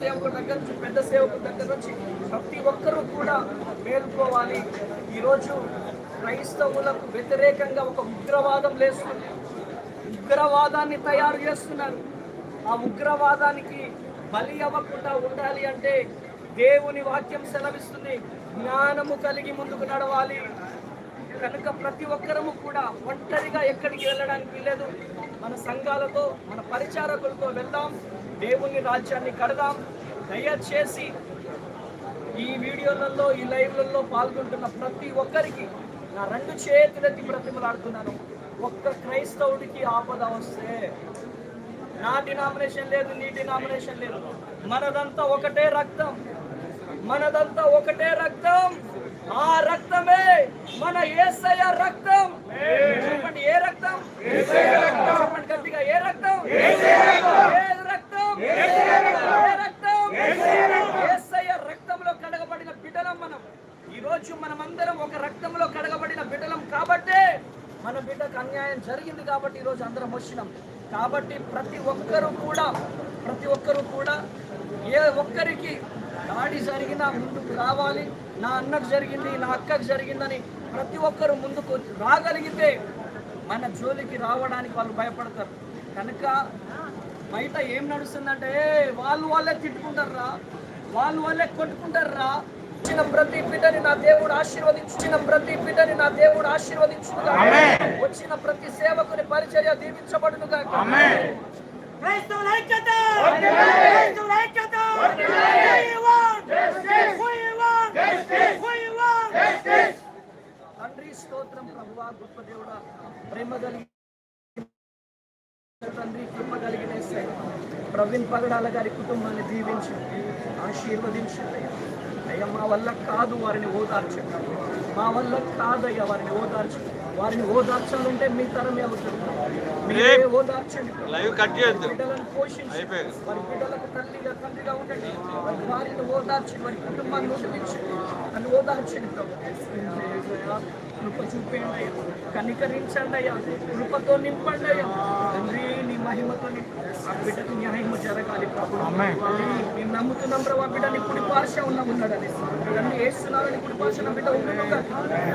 సేవకుల దగ్గర నుంచి పెద్ద సేవకుల దగ్గర నుంచి ప్రతి ఒక్కరూ కూడా మేల్కోవాలి. ఈరోజు క్రైస్తవులకు వ్యతిరేకంగా ఒక ఉగ్రవాదం లేస్తుంది. ఉగ్రవాదాన్ని తయారు చేస్తున్నారు. ఆ ఉగ్రవాదానికి బలి అవ్వకుండా ఉండాలి అంటే దేవుని వాక్యం సెలవిస్తుంది. జ్ఞానము కలిగి ముందుకు నడవాలి. కనుక ప్రతి ఒక్కరము కూడా ఒంటరిగా ఎక్కడికి వెళ్ళడానికి లేదు మన సంఘాలతో మన పరిచారకులతో వెళ్దాం. దేవుని రాజ్యాన్ని కడదాం. దయచేసి ఈ వీడియోలలో ఈ లైవ్లలో పాల్గొంటున్న ప్రతి ఒక్కరికి నా రెండు చేతులెత్తి బ్రతిమలాడుతున్నాను. ఒక్క క్రైస్తవుడికి ఆపద వస్తే నా డినామినేషన్ లేదు నీ డినామినేషన్ లేదు. మనదంతా ఒకటే రక్తం. మనదంతా ఒకటే రక్తం. ఆ రక్తం ఏసయ రక్తం? చెప్పండి ఏ రక్తం? చెప్పండి గట్టిగా ఏ రక్తం? ఏ రక్తం? ఏ రక్తం? ఏసయ్య రక్తంలో కడగబడిన బిడ్డలం మనం. ఈ రోజు మనమందరం ఒక రక్తంలో కడగబడిన బిడ్డలం కాబట్టే మన బిడ్డకు అన్యాయం జరిగింది కాబట్టి ఈ రోజు అందరం వచ్చినాం. కాబట్టి ప్రతి ఒక్కరూ కూడా ప్రతి ఒక్కరూ కూడా ఏ ఒక్కరికి దాడి జరిగినా ముందుకు రావాలి. నా అన్నకు జరిగింది నా అక్కకు జరిగిందని ప్రతి ఒక్కరు ముందుకు రాగలిగితే మన జోలికి రావడానికి వాళ్ళు భయపడతారు. కనుక బయట ఏం నడుస్తుందంటే "ఏ, వాళ్ళు వాళ్ళే తిట్టుకుంటారా వాళ్ళు వాళ్ళే కొట్టుకుంటారా వచ్చిన ప్రతి బిడ్డని నా దేవుడు ఆశీర్వదించిన ప్రతి బిడ్డని నా దేవుడు ఆశీర్వదించుగా వచ్చిన ప్రతి సేవకుని పరిచర్య దీవించబడునుగా క్రైస్తవుల ఐక్యత! క్రైస్తవుల ఐక్యత! తండ్రి స్తోత్రం ప్రభువా గొప్ప దేవుడా ప్రేమ కలిగి తండ్రి కృప కలిగిన. ప్రవీణ్ పగడాల గారి కుటుంబాన్ని దీవించి ఆశీర్వదించండి అయ్యా. మా వల్ల కాదు వారిని ఓదార్చండి మా వల్ల కాదయ్యా వారిని ఓదార్చండి వారిని ఓదార్చాలంటే మీ తరమే అవుతుంది మీరే ఓదార్చండి బిడ్డలను పోషించి. వారి బిడ్డలకు తల్లిగా తండ్రిగా ఉండండి. వారి వారిని ఓదార్చి. వారి కుటుంబాన్ని ఉడిపించండి నన్ను ఓదార్చండి ప్రభు కృప చూపేయండి అయ్యా కనికరించండి అయ్యా కృపతో నింపండి అయ్యా తండ్రి నీ మహిమతో ఆ బిడ్డకు న్యాయం జరగాలి ప్రభు మేము నమ్ముతున్నాం ప్రభు ఆ బిడ్డ నీ కుడి పార్శ ఉన్న ఉన్నాడని నన్ను వేస్తున్నారని కుడి భాష నా బిడ్డ ఉన్నాడు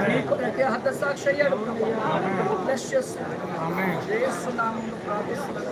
నీకు ప్రతి హత సాక్షి అయ్యాడు ప్రభు బ్లెస్ చేస్తున్నాను ప్రార్థిస్తున్నాను